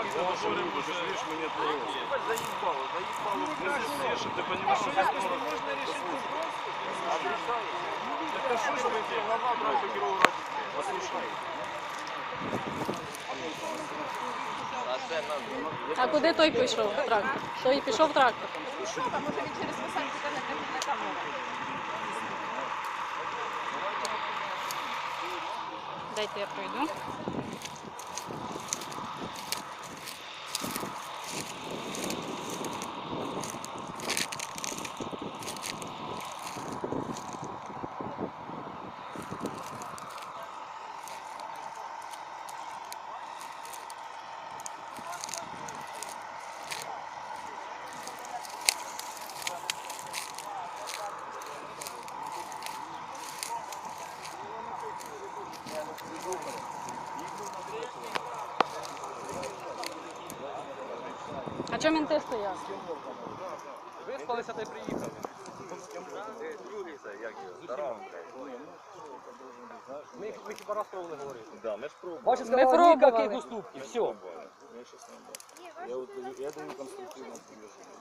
Заебало, заебало. Ну, здесь слышишь, ты понимаешь, что здесь можно решить Так а что ж вы тебе на завтра по Кировограде? Послушай. А куди той пішов трактор? Той пішов трактор. Пішов, а може він через Висанчика не не камеру. Дайте я пройду. Чому мінти стоять? Виспалися та й приїхали. Другий це, як його, здорово, блядь. Ми, ми хіба раз пробували говорити. Да, ми ж пробували. Ми сказали, пробували. ніяких все. Я щас не бачу. Я, от, даю- я даю конструктивно предложение.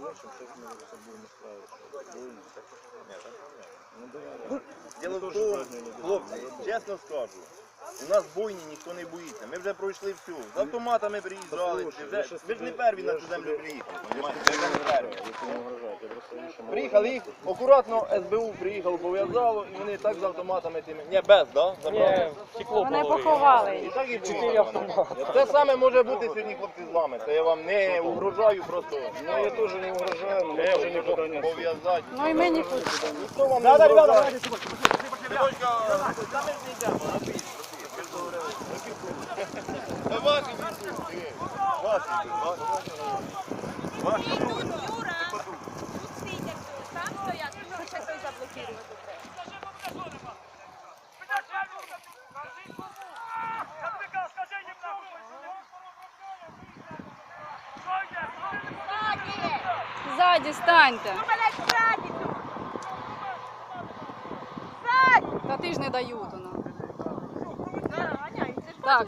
Вам сейчас мы устраивать. Ну, давай. Діло в тому, хлопці, чесно скажу, у нас бойні ніхто не боїться. Ми вже пройшли всю. З автоматами приїжджали. Вже, ви ж не перві на цю землю приїхали. Понімаєте? Ви не перві. Не я Приїхали їх, акуратно СБУ приїхало, пов'язало, і вони так з автоматами тими. Ні, без, да? Забрали. Ні, Вони поховали І їх. так і Чотири автомати. Це саме може бути сьогодні хлопці з вами. Це я вам не угрожаю просто. Ну, я тоже не угрожаю, но мы Не, не пов'язати. Ну і ми нікуди. Ніхто вам не угрожає. Це ваші дітки. Ваші, ваші. Юра, тут. Ну! Ззаді! Та ти ж не дають ти ж Так,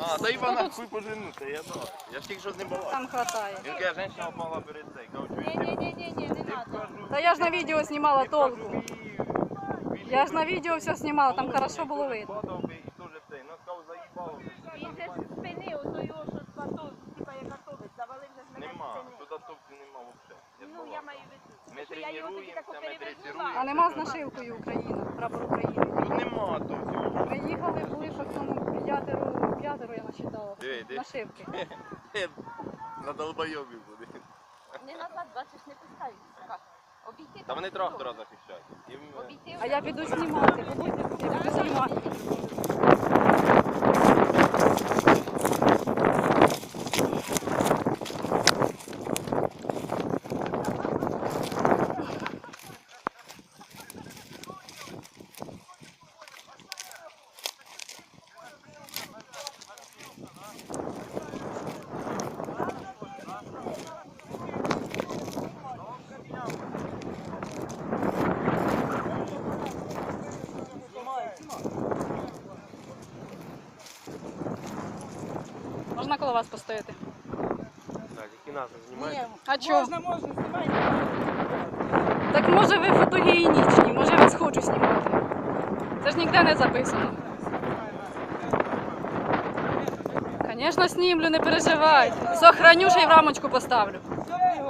А, та Івана хуй поженути, я знаю. Я ж тільки що з ним балакав. там хватає. Яка жінка впала перед цей. Кажу, Ні-ні-ні, не треба. Та я ж на відео знімала толку. Я ж на відео все знімала, там хорошо було видно. Він же з спини, ото його, що з батон, типа як готовить, завалив же з мене Нема, спини. тут топки нема взагалі. Ну, я маю в виду. Що я його тоді так тренуємося, ми перевернула. А нема з нашивкою Україна, прапор України. Тут нема тут всього. Приїхали, були по цьому п'ятеро, п'ятеро я насчитала. Диви, диви. Нашивки. На долбойобі буде. Не назад, бачиш, не пускаються. Обійти. Та вони трактора захищають. Їм, Обійти. А я піду знімати, побудьте, я піду знімати. Можна вас постояти? Які нас знімаєте. А чого? Можна, можна, знімайте. Так може ви фотогенічні, може вас хочу знімати. Це ж ніде не записано. Звісно, знімлю, не переживай. Сохраню ще й в рамочку поставлю. Не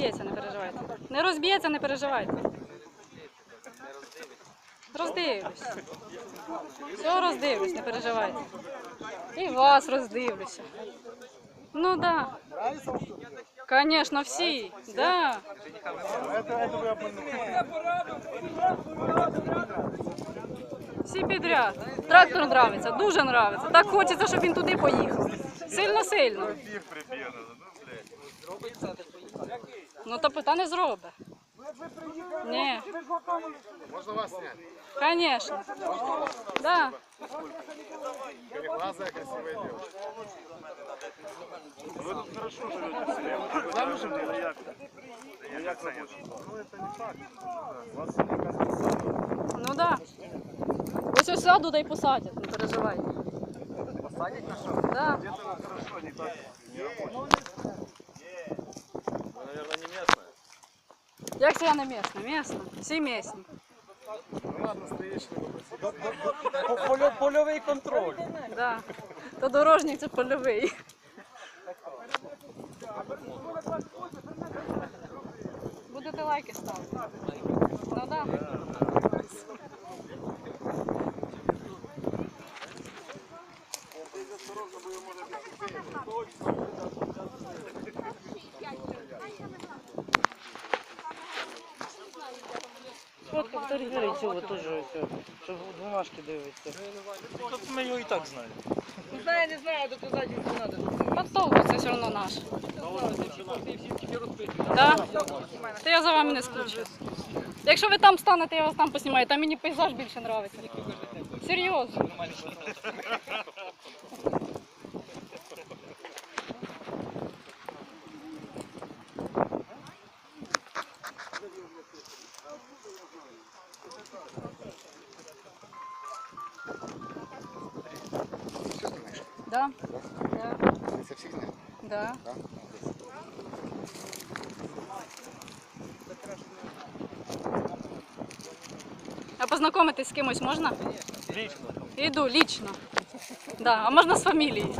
розб'ється, не переживайте. Не розб'ється, не переживайте. Роздивлюсь. Все роздивлюсь, не переживайте. І вас роздивлюся. Ну. Да. Конечно, всі. Да. Всі підряд. Трактор нравиться, дуже нравиться. Так хочеться, щоб він туди поїхав. Сильно сильно. Ну то питання зробить. Ні. Можна вас зняти? Конечно. Да. Переглазая красивая девушка. Вы тут хорошо живете, Вы замужем или як? Я як замужем? Ну это не факт. Вас мне кажется, Ну да. Ось ось саду да й посадять, не переживайте. посадить на что? Да. Где-то хорошо, не так. Ви, Як це я не місна? Місна. Всі місні. Ну ладно, встречный вопрос. Полю- Польовий контроль. Да. То дорожній, це польовий. Будете лайки ставити. Ну да. От повторюю цього теж, ось, щоб бумажки дивиться. Тут ми його і так знаємо. Не знаю, не знаю, доказати не треба. Подтолку це все одно наш. Да? Та я за вами не скучу. Якщо ви там станете, я вас там поснімаю. Там мені пейзаж більше подобається. Серйозно. Да? Да. Це всіх знають. Да. А познайомитись з кимось можна? Лично. Іду, лично. Да. А можна з фамілії?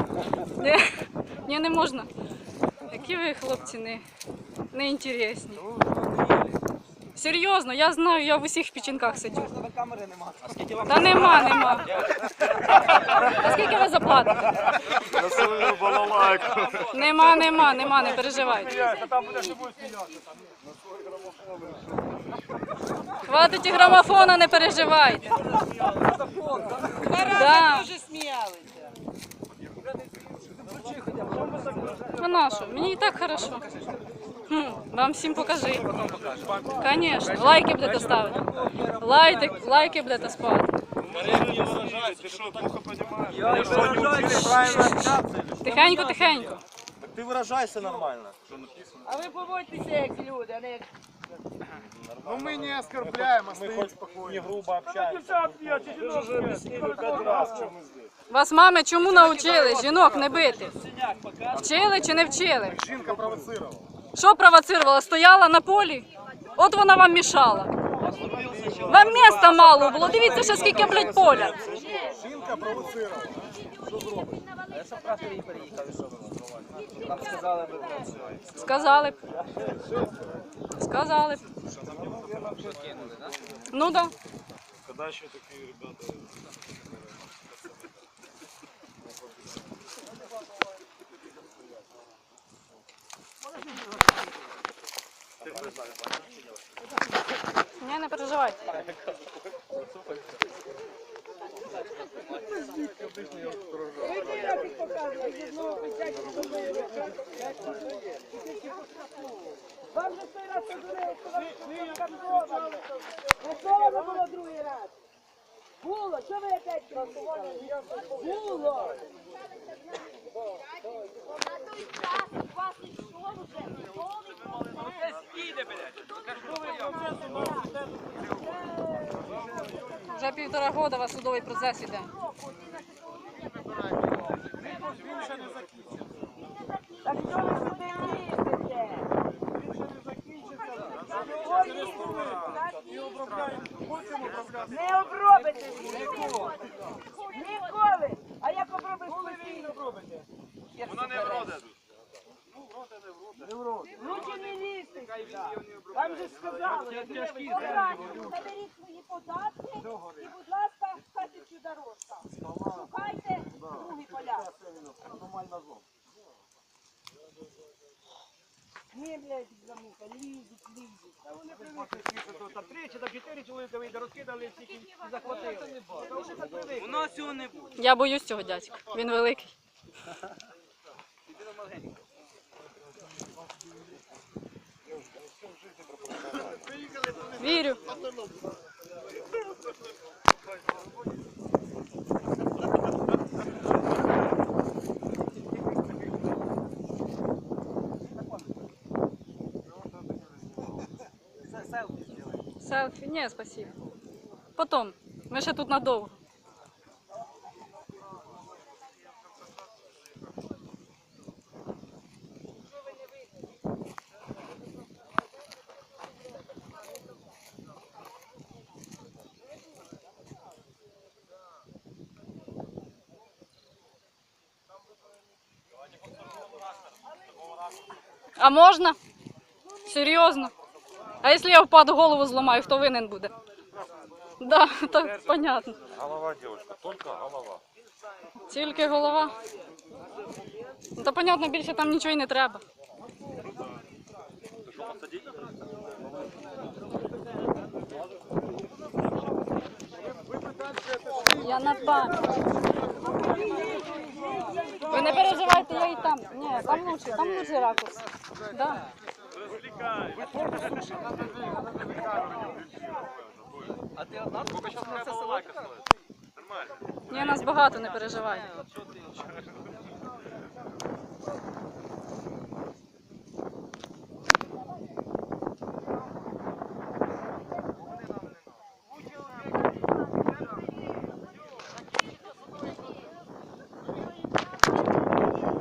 Ні, Ні, не можна. Які ви хлопці не, не інтересні. Серйозно, я знаю, я в усіх печінках сидю. Камери нема. Та нема, нема. А скільки ви заплатите? На свою балалайку. Нема, нема, нема, не переживайте. Хватить і грамофона, не переживайте. Да. Дуже сміялися. А на що? Мені і так хорошо. Хм, вам всім покажи. Конечно. Лайки будете ставити. Лайки, лайки будете спати. Ты что, плохо понимаешь? Я не виражаюся правильно общатися. Тихенько, тихенько. Ти виражайся нормально. А ви поводьтеся як люди, а не як Ну мы не оскорбляем, а Ми стоим хоч спокойно. не грубо общаємося. Вы же объяснили пять раз, что мы здесь. Вас мами чому навчили жінок не бити? Вчили чи не вчили? Жинка провоцировала. Що провоцировала? Стояла на полі? От вона вам мішала. Вам міста мало було. Дивіться, ще скільки, блядь, поля. Жинка провоцировала. Я щоб раз її переїхав, і що ви Нам сказали, б. Сказали б. Ну да. Когда еще такие ребята? Ні, не переживайте. Вам же той раз подурили, що не було другий раз. Було, що ви опять кричали? Було. На той час у вас ішов уже готовий процес. Вже півтора года у вас судовий процес іде. Так що ви сюди їздите? Не обробите ви ніколи. Ніколи. А як обробиш постійно? Вона не вроде. Лучше не лізьте сюди. Вам же сказали, Заберіть свої податки і, будь ласка, хатичу дорожка. Шукайте другі поля. Ні, блядь, замуха, лізуть, лізуть. Та вони привикли, що тут три чи чотири чоловіка вийде, розкидали всіх і захватили. У нас його не буде. Я боюсь цього дядька. Він великий. Вірю. Селфі? Ні, спасибо. Потом. Ми ще тут надовго. А можна? Серйозно? А якщо я впаду, голову зламаю, хто винен буде? Да, так понятно. Голова, девушка, только голова. Тільки голова. То понятно, більше там нічого й не треба. Я на пам'ять. Ви не переживайте, я і там. Ні, там лучше, там лучше ракурс. Да. А ти одна тут хочеш на це села? Нормально. Ні, нас багато, не переживай.